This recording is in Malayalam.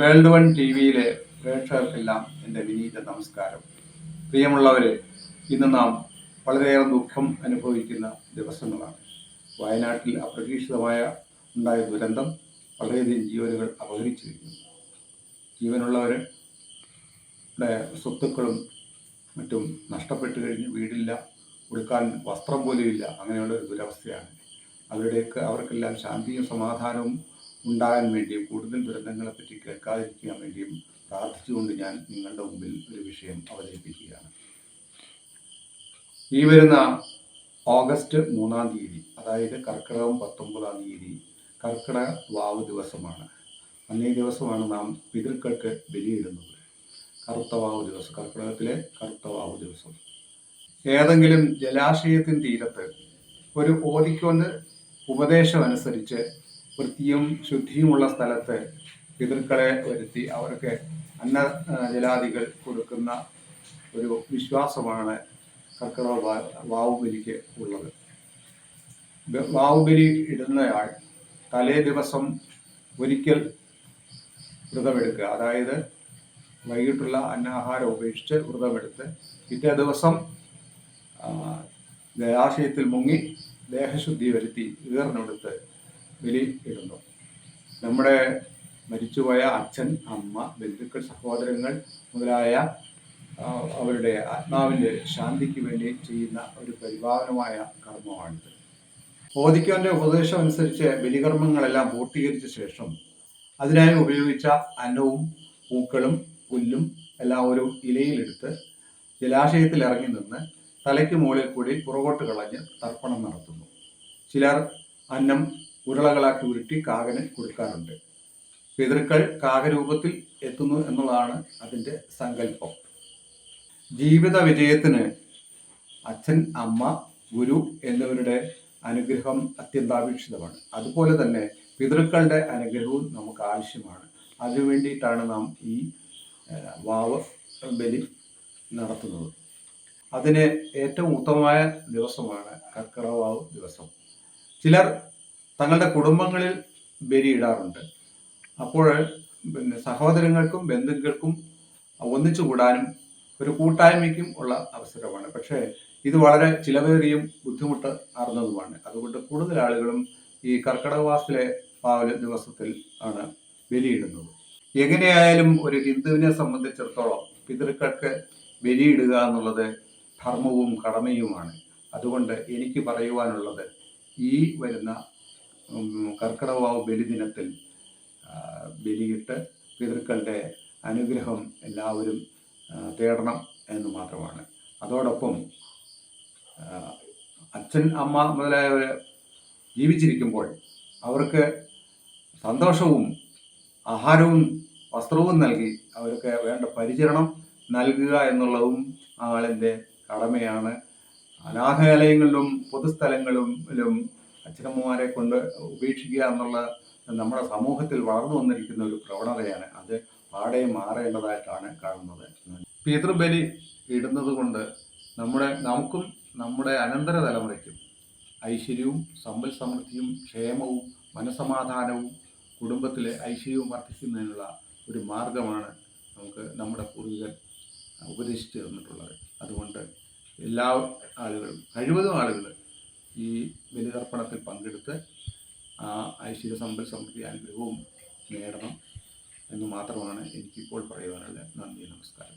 വേൾഡ് വൺ ടി വിയിലെ പ്രേക്ഷകർക്കെല്ലാം എന്റെ വിനീത നമസ്കാരം. പ്രിയമുള്ളവരെ ഇന്ന് നാം വളരെയേറെ ദുഃഖം അനുഭവിക്കുന്ന ദിവസങ്ങളാണ്. വയനാട്ടിൽ അപ്രതീക്ഷിതമായ ഉണ്ടായ ദുരന്തം വളരെയധികം ജീവനുകൾ അപഹരിച്ചിരിക്കുന്നു. ജീവനുള്ളവരുടെ സ്വത്തുക്കളും മറ്റും നഷ്ടപ്പെട്ടു കഴിഞ്ഞ് വീടില്ല ഉടുക്കാൻ വസ്ത്രം പോലും ഇല്ല അങ്ങനെയുള്ള ഒരു ദുരവസ്ഥയാണ്. അവരുടെയൊക്കെ അവർക്കെല്ലാം ശാന്തിയും സമാധാനവും ഉണ്ടാകാൻ വേണ്ടിയും കൂടുതൽ ദുരന്തങ്ങളെ പറ്റി കേൾക്കാതിരിക്കാൻ വേണ്ടിയും പ്രാർത്ഥിച്ചുകൊണ്ട് ഞാൻ നിങ്ങളുടെ മുമ്പിൽ ഒരു വിഷയം അവതരിപ്പിക്കുകയാണ്. ഈ വരുന്ന ഓഗസ്റ്റ് മൂന്നാം തീയതി അതായത് കർക്കിടകം പത്തൊമ്പതാം തീയതി കർക്കിടക വാവ് ദിവസമാണ്. അന്നേ ദിവസമാണ് നാം പിതൃക്കൾക്ക് ബലിയിടുന്നത്. കറുത്ത വാവ് ദിവസം കർക്കിടകത്തിലെ കറുത്ത വാവ് ദിവസം. ഏതെങ്കിലും ജലാശയത്തിൻ തീരത്ത് ഒരു ഓതിക്കൊണ്ട് ഉപദേശം അനുസരിച്ച് വൃത്തിയും ശുദ്ധിയുമുള്ള സ്ഥലത്ത് പിതൃക്കളെ വരുത്തി അവർക്ക് അന്ന ജലാദികൾ കൊടുക്കുന്ന ഒരു വിശ്വാസമാണ് കർക്കിടക വാവുബലിക്ക് ഉള്ളത്. വാവുബലി ഇടുന്നയാൾ തലേ ദിവസം ഒരിക്കൽ വ്രതമെടുക്കുക. അതായത് വൈകിട്ടുള്ള അന്നാഹാരം ഉപേക്ഷിച്ച് വ്രതമെടുത്ത് പിറ്റേ ദിവസം ജലാശയത്തിൽ മുങ്ങി ദേഹശുദ്ധി വരുത്തി ഈർന്നെടുത്ത് ബലി ഇടുന്നു നമ്മുടെ മരിച്ചുപോയ അച്ഛൻ അമ്മ ബന്ധുക്കൾ സഹോദരങ്ങൾ മുതലായ അവരുടെ ആത്മാവിന്റെ ശാന്തിക്ക് വേണ്ടി ചെയ്യുന്ന ഒരു പരിപാലനമായ കർമ്മമാണിത്. ഓദിക്കാന്റെ ഉപദേശം അനുസരിച്ച് ബലികർമ്മങ്ങളെല്ലാം പൂർത്തീകരിച്ച ശേഷം അതിനായി ഉപയോഗിച്ച അന്നവും പൂക്കളും പുല്ലും എല്ലാം ഒരു ഇലയിലെടുത്ത് ജലാശയത്തിൽ ഇറങ്ങി നിന്ന് തലയ്ക്ക് മുകളിൽ കൂടി പുറകോട്ട് കളഞ്ഞ് തർപ്പണം നടത്തുന്നു. ചിലർ അന്നം ഉരുളകളാക്കി ഉരുട്ടി കാകന് കൊടുക്കാറുണ്ട്. പിതൃക്കൾ കാകരൂപത്തിൽ എത്തുന്നു എന്നുള്ളതാണ് അതിന്റെ സങ്കല്പം. ജീവിത വിജയത്തിന് അച്ഛൻ അമ്മ ഗുരു എന്നിവരുടെ അനുഗ്രഹം അത്യന്താപേക്ഷിതമാണ്. അതുപോലെ തന്നെ പിതൃക്കളുടെ അനുഗ്രഹവും നമുക്ക് ആവശ്യമാണ്. അതിനു വേണ്ടിയിട്ടാണ് നാം ഈ വാവ് ബലി നടത്തുന്നത്. അതിന് ഏറ്റവും ഉത്തമമായ ദിവസമാണ് കർക്കിടവാവ് ദിവസം. ചിലർ തങ്ങളുടെ കുടുംബങ്ങളിൽ ബലിയിടാറുണ്ട്. അപ്പോൾ പിന്നെ സഹോദരങ്ങൾക്കും ബന്ധുക്കൾക്കും ഒന്നിച്ചു കൂടാനും ഒരു കൂട്ടായ്മയ്ക്കും ഉള്ള അവസരമാണ്. പക്ഷേ ഇത് വളരെ ചിലവേറിയും ബുദ്ധിമുട്ട് അറിഞ്ഞതുമാണ് അതുകൊണ്ട് കൂടുതൽ ആളുകളും ഈ കർക്കിടക പാവല ദിവസത്തിൽ ആണ് ബലിയിടുന്നത്. എങ്ങനെയായാലും ഒരു ഹിന്ദുവിനെ സംബന്ധിച്ചിടത്തോളം പിതൃക്കൾക്ക് ബലിയിടുക എന്നുള്ളത് ധർമ്മവും കടമയുമാണ്. അതുകൊണ്ട് എനിക്ക് പറയുവാനുള്ളത് ഈ വരുന്ന ഉം, കർക്കിടകവാവ് ബലിദിനത്തിൽ ബലിയിട്ട് പിതൃക്കളുടെ അനുഗ്രഹം എല്ലാവരും തേടണം എന്ന് മാത്രമാണ്. അതോടൊപ്പം അച്ഛൻ അമ്മ മുതലായവർ ജീവിച്ചിരിക്കുമ്പോൾ അവർക്ക് സന്തോഷവും ആഹാരവും വസ്ത്രവും നൽകി അവർക്ക് വേണ്ട പരിചരണം നൽകുക എന്നുള്ളതും ആളിന്റെ കടമയാണ്. അനാഥാലയങ്ങളിലും പൊതുസ്ഥലങ്ങളിലും അച്ഛനമ്മമാരെ കൊണ്ട് ഉപേക്ഷിക്കുക എന്നുള്ള നമ്മുടെ സമൂഹത്തിൽ വളർന്നു വന്നിരിക്കുന്ന ഒരു പ്രവണതയാണ് അത് പാടെ മാറേണ്ടതായിട്ടാണ് കാണുന്നത്. പിതൃബലി ഇടുന്നത് കൊണ്ട് നമ്മുടെ നമുക്കും നമ്മുടെ അനന്തര തലമുറയ്ക്കും ഐശ്വര്യവും സമ്പൽ സമൃദ്ധിയും ക്ഷേമവും മനസമാധാനവും കുടുംബത്തിലെ ഐശ്വര്യവും വർദ്ധിക്കുന്നതിനുള്ള ഒരു മാർഗമാണ് നമുക്ക് നമ്മുടെ പൂർവികർ ഉപദേശിച്ചു തന്നിട്ടുള്ളത്. അതുകൊണ്ട് എല്ലാ ആളുകളും കഴിവതും ആളുകൾ ഈ ബലിതർപ്പണത്തിൽ പങ്കെടുത്ത് ആ ഐശ്വര്യ സമ്പൽ സമൃദ്ധി അനുഗ്രഹവും നേടണം എന്ന് മാത്രമാണ് എനിക്കിപ്പോൾ പറയുവാനുള്ളത് നന്ദി നമസ്കാരം.